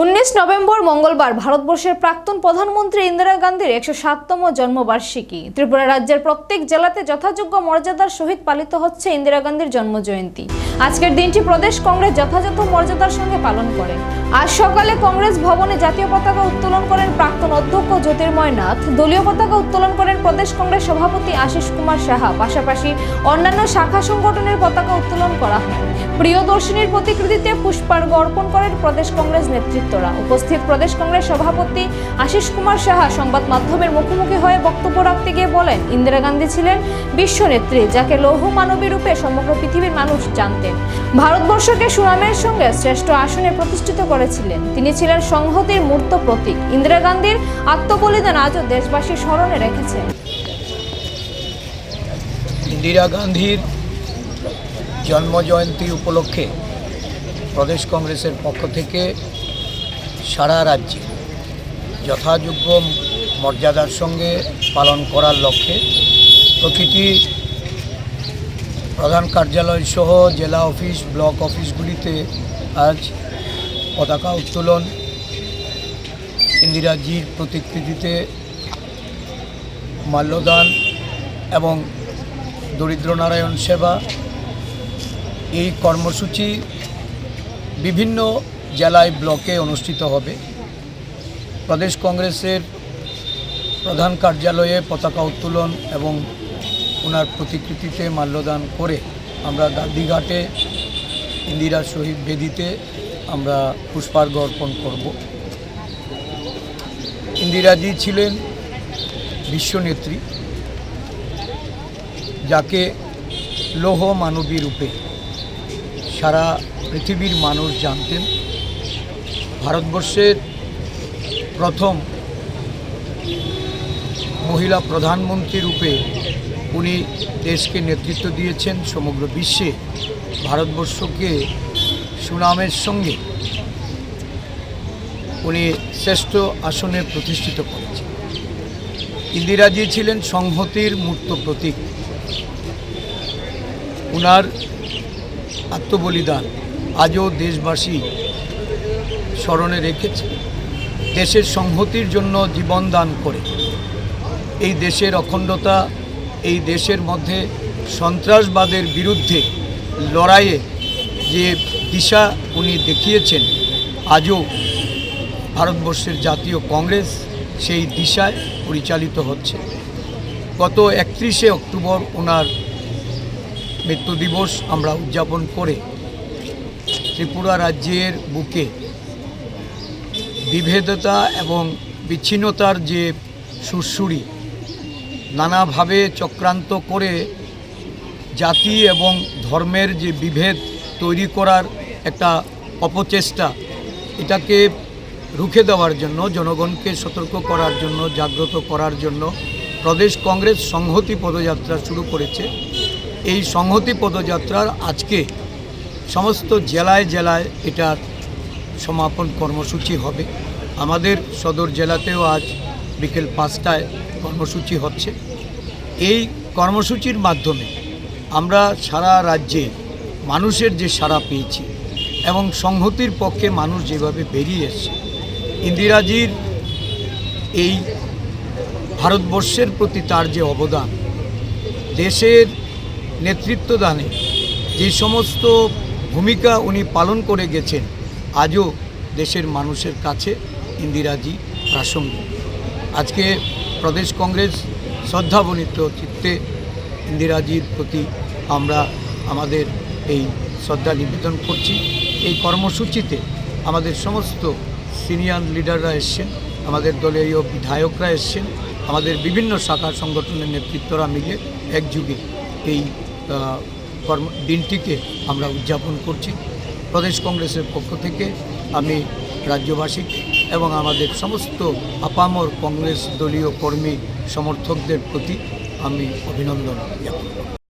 উনিশ নভেম্বর মঙ্গলবার ভারতবর্ষের প্রাক্তন প্রধানমন্ত্রী ইন্দিরা গান্ধীর একশো সাততম জন্মবার্ষিকী। ত্রিপুরা রাজ্যের প্রত্যেক জেলাতে যথাযোগ্য মর্যাদার সহিত পালিত হচ্ছে ইন্দিরা গান্ধীর জন্মজয়ন্তী। আজকের দিনটি প্রদেশ কংগ্রেস যথাযথ মর্যাদার সঙ্গে পালন করে। আজ সকালে কংগ্রেস ভবনে জাতীয় পতাকা উত্তোলন করেন প্রাক্তন অধ্যক্ষ জ্যোতির্ময় নাথ, দলীয় পতাকা উত্তোলন করেন প্রদেশ কংগ্রেস সভাপতি আশিস কুমার সাহা, পাশাপাশি অন্যান্য শাখা সংগঠনের পতাকা উত্তোলন করা হয়। প্রিয়দর্শিনীর প্রতিকৃতিতে পুষ্পার্ঘ অর্পণ করেন প্রদেশ কংগ্রেস নেতৃত্বরা। উপস্থিত প্রদেশ কংগ্রেস সভাপতি আশিস কুমার সাহা সংবাদ মাধ্যমের মুখোমুখি হয়ে বক্তব্য রাখতে গিয়ে বলেন, ইন্দিরা গান্ধী ছিলেন বিশ্বনেত্রী যাকে লৌহ মানবী রূপে সমগ্র পৃথিবীর মানুষ জানতেন। ভারতবর্ষকে সুনামের সঙ্গে শ্রেষ্ঠ আসনে প্রতিষ্ঠিত করেছিলেন। তিনি ছিলেন সংহতির মূর্ত প্রতীক। ইন্দিরা গান্ধীর আত্মবলিদান আজও দেশবাসী স্মরণে রেখেছেন ইন্দিরা গান্ধীর জন্মজয়ন্তী উপলক্ষে প্রদেশ কংগ্রেসের পক্ষ থেকে সারা রাজ্যে যথাযোগ্য মর্যাদার সঙ্গে পালন করার লক্ষ্যে প্রতিটি প্রধান কার্যালয় সহ জেলা অফিস, ব্লক অফিসগুলিতে আজ পতাকা উত্তোলন। ইন্দিরাজির প্রতিকৃতিতে মাল্যদান এবং দরিদ্র নারায়ণ সেবা। এই কর্মসূচি বিভিন্ন জেলায় ব্লকে অনুষ্ঠিত হবে। প্রদেশ কংগ্রেসের প্রধান কার্যালয়ে পতাকা উত্তোলন এবং ওনার প্রতিকৃতিতে মাল্যদান করে আমরা গান্ধীঘাটে ইন্দিরা শহীদ বেদিতে আমরা পুষ্পার্ঘ অর্পণ করব। ইন্দিরাজি ছিলেন বিশ্বনেত্রী, যাকে লৌহ মানবী রূপে সারা পৃথিবীর মানুষ জানতেন। ভারতবর্ষের প্রথম মহিলা প্রধানমন্ত্রী রূপে উনি দেশকে নেতৃত্ব দিয়েছেন সমগ্র বিশ্বে। ভারতবর্ষকে সুনামের সঙ্গে উনি শ্রেষ্ঠ আসনে প্রতিষ্ঠিত করেছেন। ইন্দিরাজি ছিলেন সংহতির মূর্ত প্রতীক। উনার আত্মবলিদান আজও দেশবাসী স্মরণে রেখেছে। দেশের সংহতির জন্য জীবন দান করে। এই দেশের অখণ্ডতা, এই দেশের মধ্যে সন্ত্রাসবাদের বিরুদ্ধে লড়াইয়ে যে দিশা উনি দেখিয়েছেন, আজও ভারতবর্ষের জাতীয় কংগ্রেস সেই দিশায় পরিচালিত হচ্ছে। গত একত্রিশে অক্টোবর ওনার মৃত্যু দিবস আমরা উদযাপন করে ত্রিপুরা রাজ্যের বুকে বিভেদতা এবং বিচ্ছিন্নতার যে সুরসুরি, নানাভাবে চক্রান্ত করে জাতি এবং ধর্মের যে বিভেদ তৈরি করার একটা অপচেষ্টা, এটাকে রুখে দেওয়ার জন্য, জনগণকে সতর্ক করার জন্য, জাগ্রত করার জন্য প্রদেশ কংগ্রেস সংহতি পদযাত্রা শুরু করেছে। এই সংহতি পদযাত্রার আজকে সমস্ত জেলায় জেলায় এটার সমাপন কর্মসূচি হবে। আমাদের সদর জেলাতেও আজ বিকেল পাঁচটায় কর্মসূচি হচ্ছে। এই কর্মসূচির মাধ্যমে আমরা সারা রাজ্যে মানুষের যে সাড়া পেয়েছি এবং সংহতির পক্ষে মানুষ যেভাবে বেরিয়ে এসছে, ইন্দিরাজির এই ভারতবর্ষের প্রতি তার যে অবদান, দেশের নেতৃত্বদানে যে সমস্ত ভূমিকা উনি পালন করে গেছেন আজও দেশের মানুষের কাছে ইন্দিরাজি প্রাসঙ্গিক। আজকে প্রদেশ কংগ্রেস শ্রদ্ধাবনিত চিত্তে ইন্দিরাজির প্রতি আমরা আমাদের এই শ্রদ্ধা নিবেদন করছি। এই কর্মসূচিতে আমাদের সমস্ত সিনিয়র লিডাররা এসছেন, আমাদের দলীয় বিধায়করা এসছেন, আমাদের বিভিন্ন শাখা সংগঠনের নেতৃত্বরা মিলে একযুগে এই কর্ম, দিনটিকে আমরা উদযাপন করছি। প্রদেশ কংগ্রেসের পক্ষ থেকে আমি রাজ্যবাসী এবং আমাদের সমস্ত আপামর কংগ্রেস দলীয় কর্মী সমর্থকদের প্রতি আমি অভিনন্দন জ্ঞাপন